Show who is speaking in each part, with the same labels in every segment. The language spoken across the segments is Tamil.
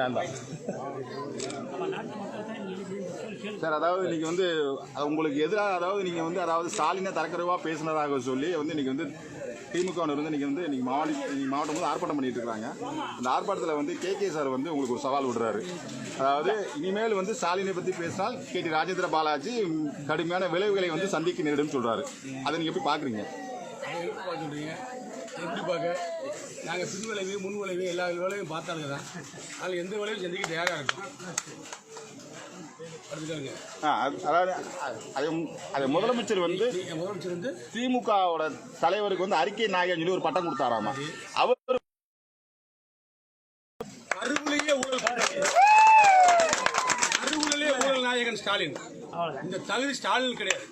Speaker 1: நான் தான். சார் அதாவது இன்னைக்கு வந்து அது உங்களுக்கு எதிராக அதாவது நீங்க வந்து அதாவது ஸ்டாலினை தரக்குறைவா பேசினதாக சொல்லி வந்து இன்னைக்கு வந்து திமுக வந்து இன்னைக்கு வந்து இன்னைக்கு மாவட்ட இன்னைக்கு மாவட்டம் வந்து ஆர்ப்பாட்டம் பண்ணிட்டு இருக்காங்க. இந்த ஆர்ப்பாட்டத்தில் வந்து கே கே சார் வந்து உங்களுக்கு ஒரு சவால் விடுறாரு. அதாவது இனிமேல் வந்து ஸ்டாலினை பத்தி பேசினால் கே டி ராஜேந்திர பாலாஜி கடுமையான விளைவுகளை வந்து சந்திக்க நேரிடும் சொல்றாரு. அதை நீங்க எப்படி பாக்குறீங்க?
Speaker 2: அதை எப்படி பார்க்க சொல்றீங்க எப்படி பார்க்க நாங்கள் பின் விளைவு முன் விளைவு எல்லா விளைவையும் பார்த்தாலுங்க தான். அதில் எந்த விளைவும் சந்திக்க தயாராக இருக்கும்.
Speaker 1: அதாவது அது அது முதலமைச்சர் வந்து
Speaker 2: முதலமைச்சர் வந்து
Speaker 1: திமுகவோட தலைவருக்கு வந்து அறிக்கை நாயகன் சொல்லி ஒரு பட்டம் கொடுத்தாராமா? அவர்
Speaker 2: கருவிலேயே ஊழல் ஊழல் நாயகன் ஸ்டாலின். இந்த தகுதி ஸ்டாலின் கிடையாது.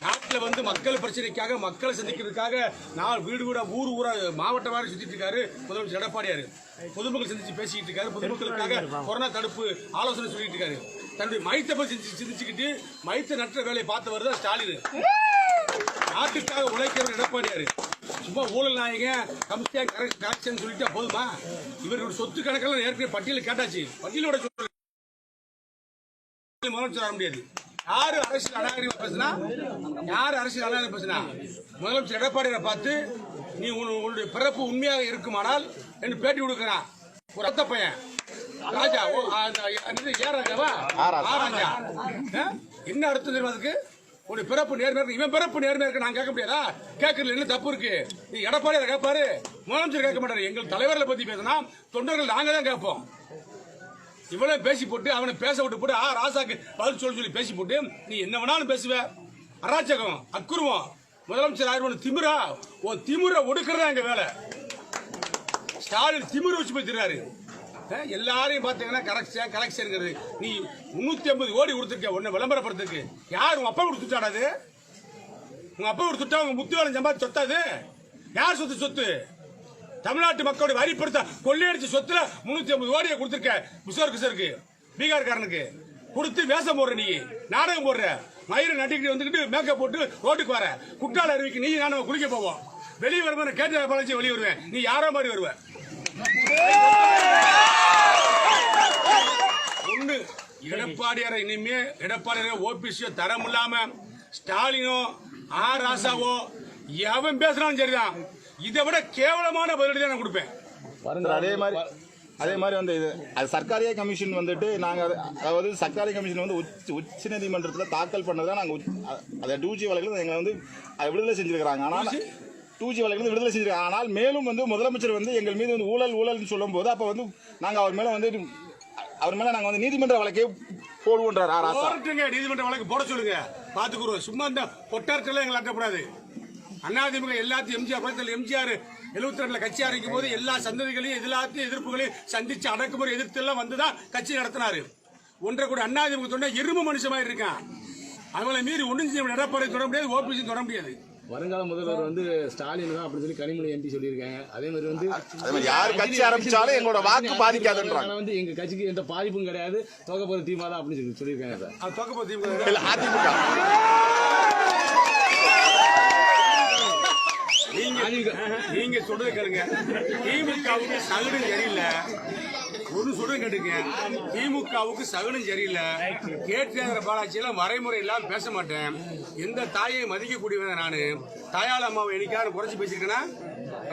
Speaker 2: நாட்டில் வந்து மக்கள் பிரச்சனைக்காக மக்களை சந்திக்கிறதுக்காக நான் வீடு வீடா ஊர் ஊரா மாவட்ட வாரி சுத்திட்டு இருக்காரு முதலமைச்சர் எடப்பாடியாரு. பொதுமக்கள் சந்திச்சு பேசிட்டு இருக்காரு. பொதுமக்களுக்காக கொரோனா தடுப்பு ஆலோசனை சொல்லிட்டு இருக்காரு. தன்னுடைய மைத்தை சிந்திச்சு- சிந்திச்சுக்கிட்டு மைத்த நற்ற வேலையை பார்த்தவர் தான் ஸ்டாலின். நாட்டுக்காக உழைக்கிறவர் எடப்பாடியாரு. சும்மா ஊழல் நாயகன் கம்சியா கரெக்ஷன் சொல்லிட்டா போதுமா? இவர்களோட சொத்து கணக்கெல்லாம் ஏற்கனவே பட்டியலில் கேட்டாச்சு. பட்டியலோட சொல்ல முதலமைச்சர் வர முடியாது. யாரு அரசியல் அநாகரிகம் பேசுனா? யாரு அரசியல் அநாகரிகம் பேசுனா? முதலமைச்சர் எடப்பாடியை பார்த்து நீ உன் உன்னுடைய பிறப்பு உண்மையாக இருக்குமானால் என்று பேட்டி கொடுக்கிறான் ஒரு அத்த பையன். ராஜா ஓ, ஏ ராஜாவா
Speaker 1: ராஜா.
Speaker 2: என்ன அர்த்தம் தெரியுமா அதுக்கு? உன்னுடைய பிறப்பு நேர்மையா இருக்கு. இவன் பிறப்பு நேர்மையா இருக்கு நான் கேட்க முடியாதா? கேட்கறதுல என்ன தப்பு இருக்கு? நீ எடப்பாடி அதை கேட்பாரு முதலமைச்சர் கேட்க மாட்டாரு. எங்கள் தலைவர்களை பத்தி பேசினா தொண்டர்கள் நாங்க தான் கேட்போம். இவனே பேசி போட்டு அவனை பேச விட்டு போட்டு ஆ ராசாக்கு பதில் சொல்லி சொல்லி பேசி போட்டு நீ என்ன வேணாலும் பேசுவ. அராச்சகம் அக்குருவம். முதலமைச்சர் ஆயிரம் திமிரா? உன் திமிரை ஒடுக்கிறதா எங்க வேலை? ஸ்டாலின் திமிர வச்சு போய் எல்லாரையும் பார்த்தீங்கன்னா கரெக்ஷன் கலெக்ஷனுங்கிறது நீ முந்நூற்றி ஐம்பது கோடி கொடுத்துருக்க உன்னை விளம்பரப்படுத்துக்கு யார் உங்க அப்பா கொடுத்துட்டாடா அது? உங்க அப்பா கொடுத்துட்டா உங்க முத்துவேலன் சம்பாதி சொத்தாது யார் சொத்து சொத்து? தமிழ்நாட்டு மக்களுடைய வரி படுத்த கொள்ளையடிச்ச சொத்துல முன்னூத்தி ஐம்பது கோடியை கொடுத்துருக்க முசோர் கிசருக்கு பீகார்காரனுக்கு. கொடுத்து வேஷம் போடுற நீ நாடகம் போடுற. மயிரை நட்டிக்கிட்டு வந்துக்கிட்டு மேக்கப் போட்டு ரோட்டுக்கு வர. குற்றால அருவிக்கு நீ நான் குளிக்க போவோம். வெளியே வருவேன் கேட்ட பழச்சி வெளியே வருவேன். நீ யாரோ மாதிரி வருவ. ஒண்ணு எடப்பாடியார இனிமே எடப்பாடியார ஓபிசியோ தரம் இல்லாம ஸ்டாலினோ ஆர் ராசாவோ எவன் பேசுறான்னு சரிதான். இதை விட கேவலமான பதிலடி தான் நான் கொடுப்பேன்.
Speaker 1: அதே மாதிரி அதே மாதிரி வந்து இது அது சர்க்காரிய கமிஷன் வந்துட்டு நாங்க அது- அதாவது சர்க்காரிய கமிஷன் வந்து உச்ச உச்ச நீதிமன்றத்தில் தாக்கல் பண்ணதை நாங்க உச்ச- அ- அதை டூ ஜி வழக்கில் எங்களை வந்து அதை விடுதலை செஞ்சிருக்கிறாங்க. ஆனால் டூ ஜி வழக்கில் வந்து விடுதலை செஞ்சிருக்காங்க. ஆனால் மேலும் வந்து முதலமைச்சர் வந்து எங்கள் மீது வந்து ஊழல் ஊழல்னு சொல்லும்போது அப்போ வந்து நாங்க அவர் மேல வந்து அவர் மேல நாங்க வந்து நீதிமன்ற வழக்கே போடுவோன்றார்
Speaker 2: நீதிமன்ற வழக்கு போட சொல்லுங்க. பாத்துக்குறோம் சும்மா இந்த பொட்டாரத்தில் எங்களை அட்டப்படாது. அதிமுக எல்லாத்தையும் எம்ஜிஆர் படத்தில் எம்ஜிஆர் எழுபத்தி ரெண்டுல கட்சி ஆரம்பிக்கும் போது எல்லா சந்ததிகளையும் எல்லாத்தையும் எதிர்ப்புகளையும் சந்திச்சு அடக்குமுறை எதிர்த்து எல்லாம் வந்துதான் கட்சி நடத்தினாரு. ஒன்றை கூட அதிமுக தொண்டை எறும்பு மனுஷமா இருக்கான். அவங்களை மீறி ஒன்றும் செய்ய எடப்பாடி தொட முடியாது ஓபிசி தொட முடியாது.
Speaker 3: வருங்கால முதல்வர் வந்து ஸ்டாலின் தான் அப்படின்னு சொல்லி கனிமொழி எம்பி சொல்லியிருக்காங்க. அதே மாதிரி வந்து
Speaker 1: அதே மாதிரி யார் கட்சி ஆரம்பிச்சாலும் எங்களோட வாக்கு பாதிக்காதுன்றாங்க.
Speaker 3: வந்து எங்க கட்சிக்கு எந்த பாதிப்பும் கிடையாது. தொகை போற தீமா தான் அப்படின்னு சொல்லி சொல்லியிருக்காங்க சார்.
Speaker 2: அது தொகுப்பு திமுக
Speaker 1: இல்ல, அதிமுக
Speaker 2: நீங்க நீங்க சொல்றது கேளுங்க. திமுகவுக்கு சகுனம் சரியில்லை. ஒரு சொல்றது கேட்டுங்க. திமுகவுக்கு சகுனம் சரியில்லை. கேட்டேங்கிற பாலாட்சியெல்லாம் வரைமுறை இல்லாம பேச மாட்டேன். எந்த தாயை மதிக்கக்கூடியவன் நானு. தாயாள அம்மாவை என்னைக்காவது குறைச்சி பேசியிருக்கேனா?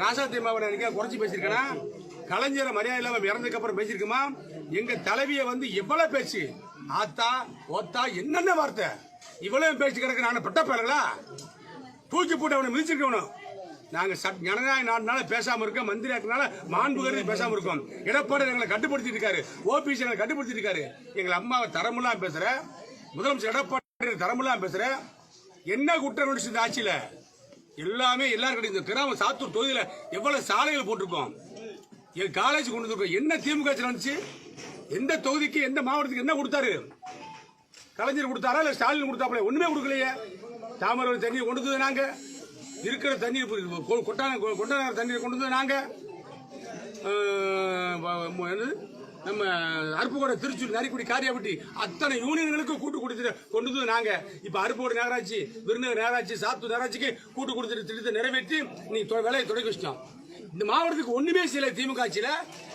Speaker 2: ராசாத்தி அம்மாவை என்னைக்காவது குறைச்சி பேசியிருக்கேனா? கலைஞரை மரியாதை இல்லாம இறந்ததுக்கு அப்புறம் பேசியிருக்குமா? எங்க தலைவியை வந்து எவ்வளவு பேச்சு? ஆத்தா ஒத்தா என்னென்ன வார்த்தை? இவ்வளவு பேச்சு கிடக்கு நான் பட்டப்பேர்களா தூக்கி போட்டு அவனை மிதிச்சிருக்கவனும் நாங்கள் சட் ஜனநாயக நாடுனால பேசாமல் இருக்கோம் மந்திரி ஆக்குனால மாண்பு கருதி பேசாமல் இருக்கோம். எடப்பாடி எங்களை கட்டுப்படுத்திட்டு இருக்காரு. ஓபிசி எங்களை கட்டுப்படுத்திட்டு இருக்காரு. எங்கள் அம்மாவை தரமுலாம் பேசுகிறேன் முதலமைச்சர் எடப்பாடி தரமுலாம் பேசுகிறேன் என்ன குற்றம் நடிச்சு இந்த ஆட்சியில்? எல்லாமே எல்லாரும் கிடையாது. இந்த கிராம சாத்தூர் தொகுதியில் எவ்வளோ சாலைகள் போட்டிருக்கோம். என் காலேஜ் கொண்டு வந்திருக்கோம். என்ன திமுக நடந்துச்சு? எந்த தொகுதிக்கு எந்த மாவட்டத்துக்கு என்ன கொடுத்தாரு? கலைஞர் கொடுத்தாரா இல்லை ஸ்டாலின் கொடுத்தாப்புல? ஒன்றுமே கொடுக்கலையே. தாமரை தண்ணியை கொண்டு நாங்கள் இருக்கிற தண்ணீர் கொட்டான கொட்டான தண்ணீரை கொண்டு வந்து நாங்கள் என்னது? நம்ம அருப்புக்கோடை திருச்சூர் நரிக்குடி காரியாபட்டி அத்தனை யூனியன்களுக்கும் கூட்டு கொடுத்துட்டு கொண்டு வந்து நாங்க இப்ப அருப்புக்கோட்டை நகராட்சி விருநகர் நகராட்சி சாத்தூர் நகராட்சிக்கு கூட்டு கொடுத்துட்டு திட்டத்தை நிறைவேற்றி நீ தொ- வேலையை தொடங்கி வச்சிட்டோம். இந்த மாவட்டத்துக்கு ஒண்ணுமே செய்யல திமுக ஆட்சியில.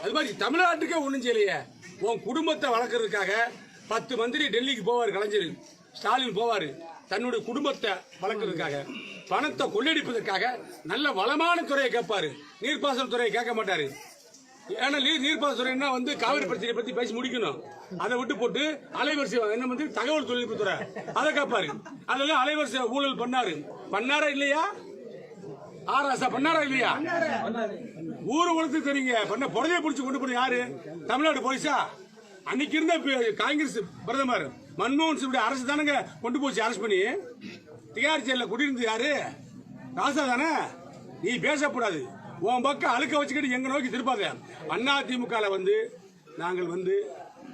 Speaker 2: அது மாதிரி தமிழ்நாட்டுக்கே ஒண்ணும் செய்யலையே. உன் குடும்பத்தை வளர்க்கறதுக்காக பத்து மந்திரி டெல்லிக்கு போவார் கலைஞர். ஸ்டாலின் போவார். தன்னுடைய குடும்பத்தை வளர்க்கறதுக்காக. பணத்தை கொள்ளடிப்பதற்காக நல்ல வளமான துறையை கேட்பாரு. நீர்ப்பாசன துறையை கேட்க மாட்டாரு. ஏன்னா நீர் நீர்ப்பாசன வந்து காவிரி பிரச்சனையை பத்தி பேசி முடிக்கணும். அதை விட்டு போட்டு அலைவரிசை என்ன வந்து தகவல் தொழில்நுட்ப துறை. அதை கேட்பாரு. அதெல்லாம் அலைவரிசை ஊழல் பண்ணாரு. பண்ணாரா இல்லையா? ஆராசா பண்ணாரா இல்லையா? ஊர் உலகத்துக்கு தெரியுங்க. பண்ண புடவைய பிடிச்சி கொண்டு போன யாரு? தமிழ்நாடு போலீஸா? அன்னைக்கு இருந்த காங்கிரஸ் பிரதமர் மன்மோகன் சிங் அரசு தானங்க கொண்டு போச்சு அரசு பண்ணி. திகார் ஜெயில குடியிருந்து யாரு? ராசா தானே? நீ பேசக்கூடாது. உன் பக்கம் அழுக்க வச்சுக்கிட்டு எங்க நோக்கி திருப்பாத அண்ணா திமுக வந்து நாங்கள் வந்து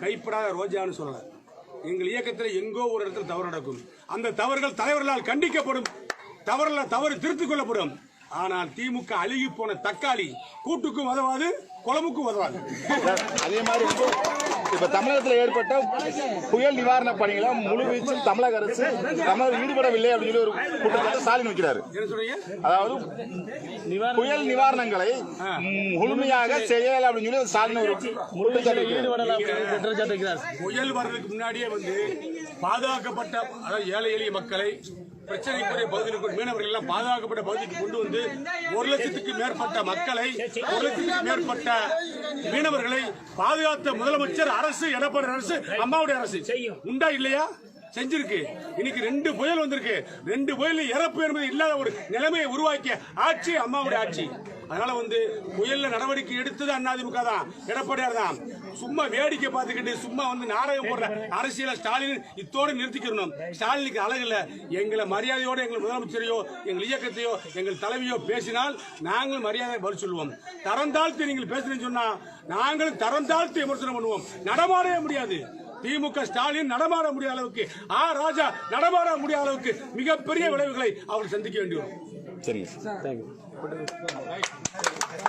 Speaker 2: கைப்படாத ரோஜான்னு சொல்லல. எங்கள் இயக்கத்தில் எங்கோ ஒரு இடத்துல தவறு நடக்கும். அந்த தவறுகள் தலைவர்களால் கண்டிக்கப்படும். தவறுல தவறு திருத்திக் கொள்ளப்படும். ஆனால் திமுக அழுகி போன தக்காளி கூட்டுக்கும் உதவாது குளமுக்கும் உதவாது.
Speaker 1: அதே மாதிரி இப்ப தமிழகத்தில் ஏற்பட்ட புயல் நிவாரண பணிகளை முழு வீச்சில் தமிழக அரசு தமிழர் ஈடுபடவில்லை அப்படின்னு சொல்லி ஒரு குற்றச்சாட்டு ஸ்டாலின் வைக்கிறாரு.
Speaker 2: என்ன சொல்றீங்க?
Speaker 1: அதாவது புயல் நிவாரணங்களை முழுமையாக செய்யல அப்படின்னு சொல்லி ஸ்டாலின் ஒரு குற்றச்சாட்டு
Speaker 2: புயல் வர்றதுக்கு முன்னாடியே வந்து பாதுகாக்கப்பட்ட அதாவது ஏழை எளிய மக்களை பிரச்சனைக்குரிய பகுதிகளுக்கு மீனவர்கள் எல்லாம் பாதுகாக்கப்பட்ட பகுதிக்கு கொண்டு வந்து ஒரு லட்சத்துக்கு மேற்பட்ட மக்களை ஒரு லட்சத்துக்கு மேற்பட்ட மீனவர்களை பாதுகாத்த முதலமைச்சர் அரசு எடப்பாடி அரசு அம்மாவுடைய அரசு. உண்டா இல்லையா? செஞ்சிருக்கு. இன்னைக்கு ரெண்டு புயல் வந்திருக்கு. ரெண்டு புயல் இறப்பு என்பது இல்லாத ஒரு நிலைமையை உருவாக்கிய ஆட்சி அம்மாவுடைய ஆட்சி. அதனால வந்து புயல்ல நடவடிக்கை எடுத்தது அதிமுக தான். எடப்பாடியார் தான். சும்மா வேடிக்கை பார்த்துக்கிட்டு சும்மா வந்து நாடகம் போடுற அரசியல ஸ்டாலின் இத்தோட நிறுத்திக்கிறணும் ஸ்டாலினுக்கு அழகு இல்ல. எங்களை மரியாதையோட எங்கள் முதலமைச்சரையோ எங்கள் இயக்கத்தையோ எங்கள் தலைவியோ பேசினால் நாங்கள் மரியாதை பதில் சொல்லுவோம். தரம் தாழ்த்தி நீங்கள் பேசுறேன்னு சொன்னா நாங்களும் தரம் தாழ்த்தி விமர்சனம் பண்ணுவோம். நடமாடவே முடியாது. திமுக ஸ்டாலின் நடமாட முடியாத அளவுக்கு ஆ ராஜா நடமாட முடியாத அளவுக்கு மிகப்பெரிய விளைவுகளை அவர் சந்திக்க வேண்டி வரும்
Speaker 1: சரிங்க
Speaker 3: はい。